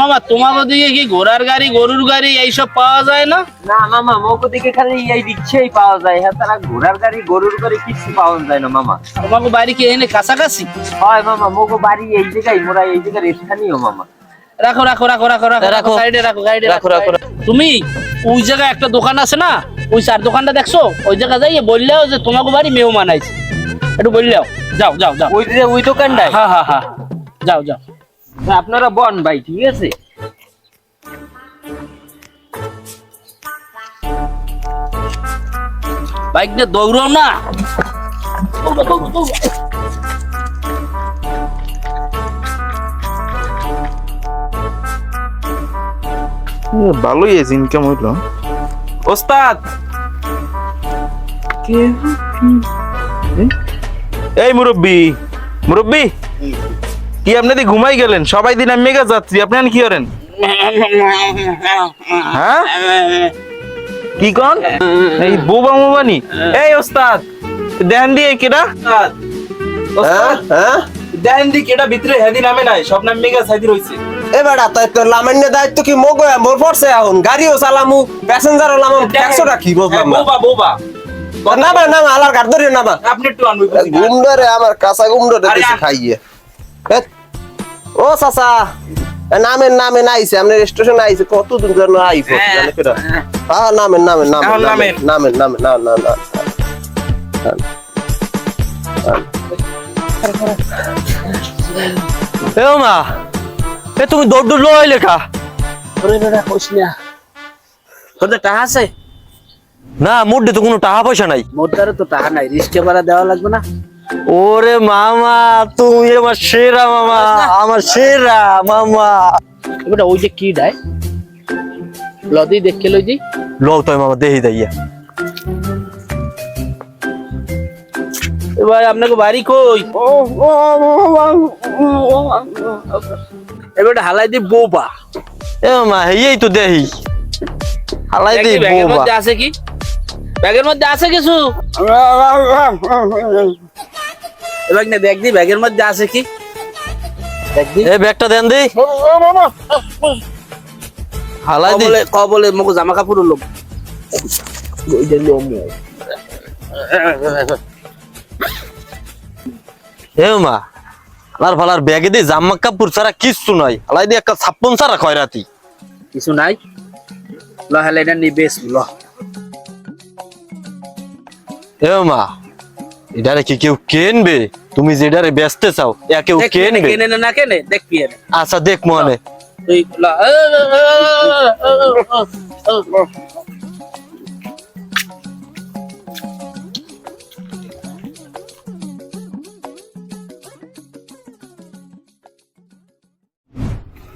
মামা তোমার ওদিকে কি ঘোড়ার গাড়ি গরুর গাড়ি এইসব পাওয়া যায় না? না মামা মোকো দিকে খালি এই রিক্সাই পাওয়া যায়। হ্যাঁ তারা ঘোড়ার গাড়ি গরুর গাড়ি কিছু পাওয়া যায় না মামা। তোমাকে বাড়ি কি এনে কাছাকাছি? হয় মামা মোকো বাড়ি এই জায়গায় মোরা এই জায়গার স্থানীয় মামা। রাখো রাখো রাখো রাখো রাখো রাখো। সাইডে রাখো সাইডে রাখো, রাখো। তুমি ওই জায়গায় একটা দোকান আছে না? ওই চার দোকানটা দেখছ? ওই জায়গা যাইয়ে বললেও যে তোমাকে বাড়ি মেহমান আইছে একটু বললেও। যাও যাও যাও। ওই ওই দোকানটায়? হ্যাঁ হ্যাঁ হ্যাঁ। যাও যাও। আপনারা বন ভাই ঠিক আছে? বাইক নিয়ে দৌড়াও না। ভালোই আছে ইনকাম হইল। ওস্তাদ! এই মুরব্বি মুরব্বি! কি আপনি দি ঘুমাই গেলেন? সবাই দিন আমি মেগা যাত্রী আপনি কি করেন? হ্যাঁ? কি কন? এই বোবা মোবানি। এই ওস্তাদ দেন দিয়ে কেডা? ওস্তাদ হ্যাঁ? দেন দি কেডা ভিতরে হেদি নামে নাই সব নাম মেগা সাইদি রইছে। এ তাই তোর লামান্য দায়িত্ব কি মো মোর পড়ছে এখন গাড়িও চালামু প্যাসেঞ্জারও লামাম ট্যাক্সও রাখি বুঝলাম না বোবা। বোবা নামা নামা আলার গাড় ধরে নামা। আপনি একটু গুমডরে আমার কাঁচা বেশি খাইয়ে। ও চাচা এ, নামেন নামেন আইছে আপনার স্টেশন আইছে কত যেন আইছে জানে কেডা? হ্যাঁ নামেন নামেন নামেন এখন নামেন নামেন। নামেন নামেন না না না এ মা এ তুমি দৌড় দৌড় লয় লেখা ওরে বেটা না। তোর তো টাকা আছে? না তো কোনো টাকা পয়সা নাই। মোটারে তো টাকা নাই রিস্কে ভাড়া দেওয়া লাগবে না। ওরে মামা তুমি আমার সেরা মামা আমার সেরা মামা। বেটা ওই যে কি ডাই লদি দেখে লই দি লও তো মামা দেহি দাইয়া এবার আপনাকে বাড়ি কই? এবার হালাই দি বৌবা এ মামা এই তো দেহি। হালাই দি ব্যাগের মধ্যে আছে কি? ব্যাগের মধ্যে আছে কিছু? এবার না দেখ দি ব্যাগের মধ্যে আছে কি? দেখ দি। এ ব্যাগটা দেন দি। হালাই দি। কবলে মুখ জামা কাপড় লোক এ মা আলার ফালার ব্যাগে দি জামা কাপড় ছাড়া কিচ্ছু নাই। হালাই দি একটা ছাপ্পন ছাড়া খয়রাতি। কিছু নাই? ল হেলে এটা নিবেশ ল। এ মা এটারে কি কেউ কেনবে তুমি যেটারে বেচতে চাও এ কেউ দেখ কেনবে কেনে না না কেনে দেখ কি এনে আচ্ছা দেখ মনে তুই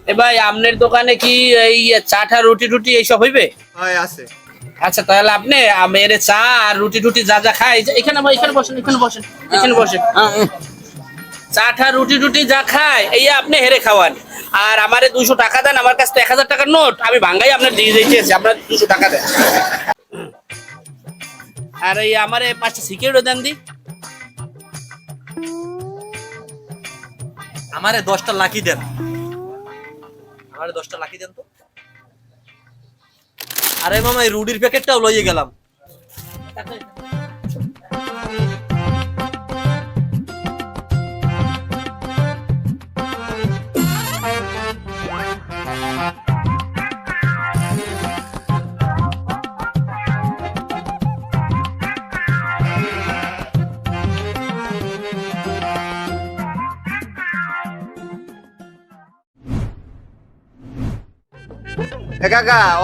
এ ভাই আপনার দোকানে কি এই চাটা রুটি টুটি এইসব হইবে হয় আছে আচ্ছা তাহলে আপনি আমের চা আর রুটি টুটি যা যা খাই এখানে এখানে বসেন এখানে বসেন এখানে বসেন। চা ঠা রুটি টুটি যা খায় এই আপনি হেরে খাওয়ান। আর আমারে দুশো টাকা দেন, আমার কাছে এক হাজার টাকার নোট, আমি ভাঙ্গাই আপনার দিয়ে দিয়েছি আপনার দুশো টাকা দেন। আর এই আমারে পাঁচটা সিকিউরিটি দেন দি। আমারে দশটা লাকি দেন। আমারে দশটা লাকি দেন তো। আরে মামা এই রুডির প্যাকেটটাও লইয়ে গেলাম। এ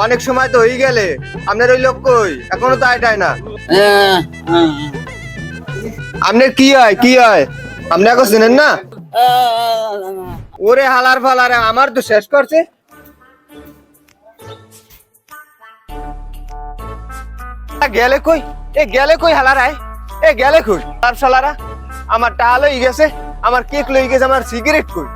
অনেক সময় তো হয়ে গেলে। আপনার ওই লোক কই? এখনও তো আইটাই না। আপনার কি হয় কি হয়? আপনি এখন চিনেন না? ওরে হালার ফালারে, আমার তো শেষ করছে। গেলে কই? এ গেলে কই হালার আয়? এ গেলে কই? আর শালারা, আমার টাকা লই গেছে। আমার কেক লই গেছে, আমার সিগারেট কই?